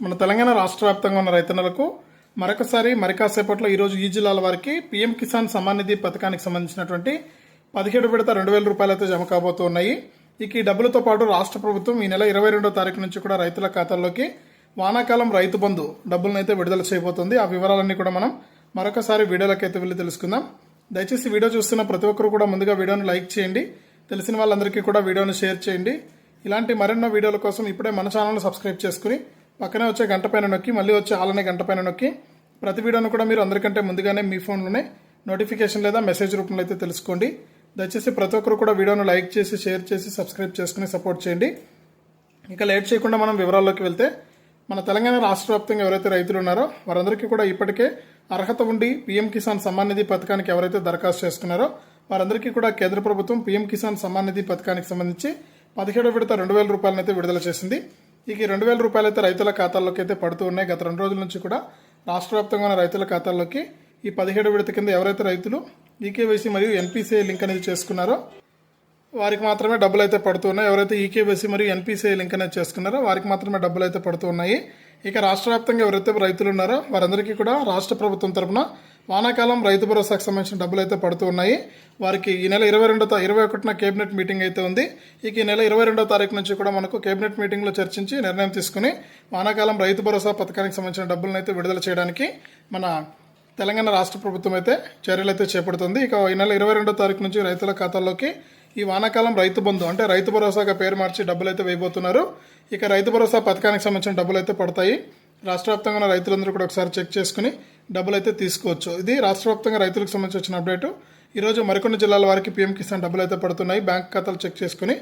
మన తెలంగాణ రాష్ట్ర వ్యాప్తంగా ఉన్న రైతన్నలకు మరొకసారి మరి కాసేపట్లో ఈరోజు ఈ జిల్లాల వారికి పీఎం కిసాన్ సమ్మాన్ నిధి పథకానికి సంబంధించినటువంటి పదిహేడు విడత రెండు వేల రూపాయలు అయితే జమ కాబోతున్నాయి. ఇక ఈ డబ్బులతో పాటు రాష్ట్ర ప్రభుత్వం ఈ నెల ఇరవై రెండో తారీఖు నుంచి కూడా రైతుల ఖాతాల్లోకి వానాకాలం రైతు బంధు డబ్బులను అయితే విడుదల చేయబోతుంది. ఆ వివరాలన్నీ కూడా మనం మరొకసారి వీడియోలోకి వెళ్ళి తెలుసుకుందాం. దయచేసి వీడియో చూస్తున్న ప్రతి ఒక్కరు కూడా ముందుగా వీడియోను లైక్ చేయండి. తెలిసిన వాళ్ళందరికీ కూడా వీడియోను షేర్ చేయండి. ఇలాంటి మరెన్నో వీడియోల కోసం ఇప్పుడే మన ఛానల్ను సబ్స్క్రైబ్ చేసుకుని పక్కనే వచ్చే గంట పైన నొక్కి మళ్ళీ వచ్చే ఆలనే గంట పైన నొక్కి. ప్రతి వీడియోను కూడా మీరు అందరికంటే ముందుగానే మీ ఫోన్లోనే నోటిఫికేషన్ లేదా మెసేజ్ రూపంలో అయితే తెలుసుకోండి. దయచేసి ప్రతి ఒక్కరు కూడా వీడియోను లైక్ చేసి షేర్ చేసి సబ్స్క్రైబ్ చేసుకుని సపోర్ట్ చేయండి. ఇంకా లేట్ చేయకుండా మనం వివరాల్లోకి వెళ్తే మన తెలంగాణ రాష్ట్ర వ్యాప్తంగా ఎవరైతే రైతులు ఉన్నారో వారందరికీ కూడా ఇప్పటికే అర్హత ఉండి పీఎం కిసాన్ సమ్మాన్ నిధి పథకానికి ఎవరైతే దరఖాస్తు చేసుకున్నారో వారందరికీ కూడా కేంద్ర ప్రభుత్వం పీఎం కిసాన్ సమ్మాన్ నిధి పథకానికి సంబంధించి పదిహేడు విడత రెండు వేల రూపాయలనైతే విడుదల చేసింది. ఇక రెండు వేల రూపాయలు అయితే రైతుల ఖాతాల్లోకి అయితే పడుతూ ఉన్నాయి. గత రెండు రోజుల నుంచి కూడా రాష్ట్ర వ్యాప్తంగా ఉన్న రైతుల ఖాతాల్లోకి ఈ పదిహేడు విడత కింద ఎవరైతే రైతులు ఈకేవైసీ మరియు ఎన్పిసిఐ లింక్ అనేది చేసుకున్నారో వారికి మాత్రమే డబ్బులు అయితే పడుతున్నాయి ఎవరైతే ఈకేవైసీ మరియు ఎన్పిసిఐ లింక్ అనేది చేసుకున్నారో వారికి మాత్రమే డబ్బులు అయితే పడుతున్నాయి ఇక రాష్ట్ర వ్యాప్తంగా ఎవరైతే రైతులు ఉన్నారో వారందరికీ కూడా రాష్ట్ర ప్రభుత్వం తరపున వానాకాలం రైతు భరోసాకు సంబంధించిన డబ్బులు అయితే పడుతూ ఉన్నాయి. వారికి ఈ నెల ఇరవై రెండో ఇరవై ఒకటిన కేబినెట్ మీటింగ్ అయితే ఉంది. ఇక ఈ నెల ఇరవై రెండో తారీఖు నుంచి కూడా మనకు కేబినెట్ మీటింగ్లో చర్చించి నిర్ణయం తీసుకుని వానాకాలం రైతు భరోసా పథకానికి సంబంధించిన డబ్బులను అయితే విడుదల చేయడానికి మన తెలంగాణ రాష్ట్ర ప్రభుత్వం అయితే చర్యలు అయితే చేపడుతుంది. ఇక ఈ నెల ఇరవై రెండో తారీఖు నుంచి రైతుల ఖాతాల్లోకి ఈ వానాకాలం రైతు బంధు అంటే రైతు భరోసాగా పేరు మార్చి డబ్బులు అయితే వేయబోతున్నారు. ఇక రైతు భరోసా పథకానికి సంబంధించిన డబ్బులు అయితే పడతాయి. రాష్ట్ర వ్యాప్తంగా ఉన్న రైతులందరూ కూడా ఒకసారి చెక్ చేసుకుని డబ్బులు అయితే తీసుకోవచ్చు. ఇది రాష్ట్ర వ్యాప్తంగా రైతులకు సంబంధించి వచ్చిన అప్డేటు. ఈరోజు మరికొన్ని జిల్లాల వారికి పీఎం కిసాన్ డబ్బులు అయితే పడుతున్నాయి. బ్యాంక్ ఖాతాలు చెక్ చేసుకుని